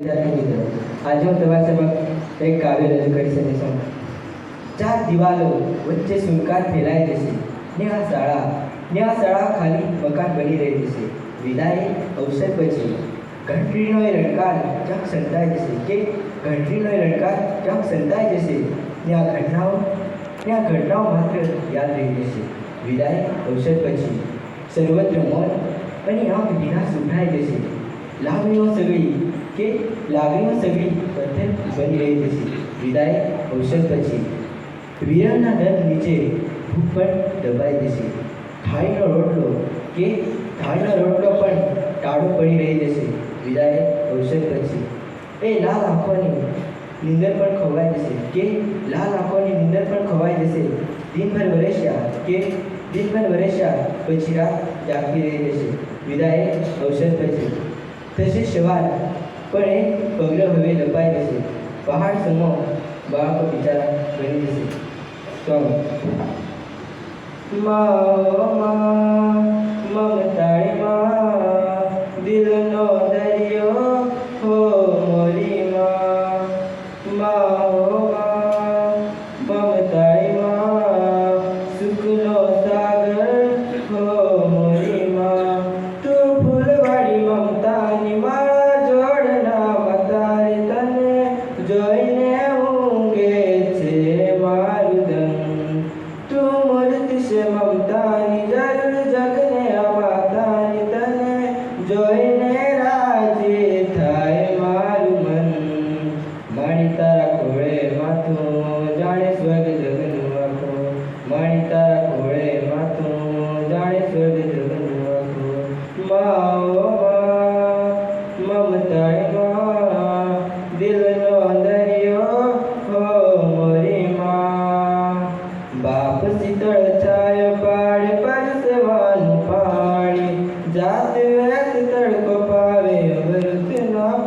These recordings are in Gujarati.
આજે હું તમારી સમક્ષ એક કાવ્ય રજૂ કરી શકે છું. ચાર દિવાલો વચ્ચે સુનકાર ફેલાઈ જશે. ને આ શાળા ને આ શાળા ખાલી મકાન બની રહી જશે વિદાય અવસર પછી ઘંટડીનો એ રણકાર ક્યાંક સંતાઈ જશે કે ઘંટડીનો એ રણકાર ક્યાંક સંતાઈ જશે? ને આ ઘટનાઓ ને આ ઘટનાઓ માત્ર યાદ રહી જશે. વિદાય અવસર પછી સર્વત્ર મન અને આંખ વિના સુભરાઈ જશે. લાગણીઓ સગળી કે લાગણીઓ સગળી પથ્થર બની રહી જશે. વિદાય, અવસર પછી વીરાના દર્દ નીચે ભૂખ પણ દબાઈ જશે. થાળીનો રોટલો કે થાળીનો રોટલો પણ ટાળો પડી રહી જશે. વિદાય, અવસર પછી એ લાલ આંખોની નીંદર પણ ખોવાઈ જશે. કે લાલ આંખોની નીંદર પણ ખોવાઈ જશે. દિનભર વરેશ્યા કે દિનભર વરેશ્યા પછી રાત જાગતી રહી જશે. વિદાય, અવસર પછી થશે સવાર પણ એ પગલો હવે દબાઈ જશે. પહાડ સમો બાળકો બિચારા બની જશે. મમતાળી માં, દિલનો દરિયો હો મોરી માં.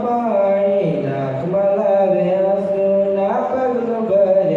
પાણી નાક માં લાવે આંસુ ના પગલું ભરે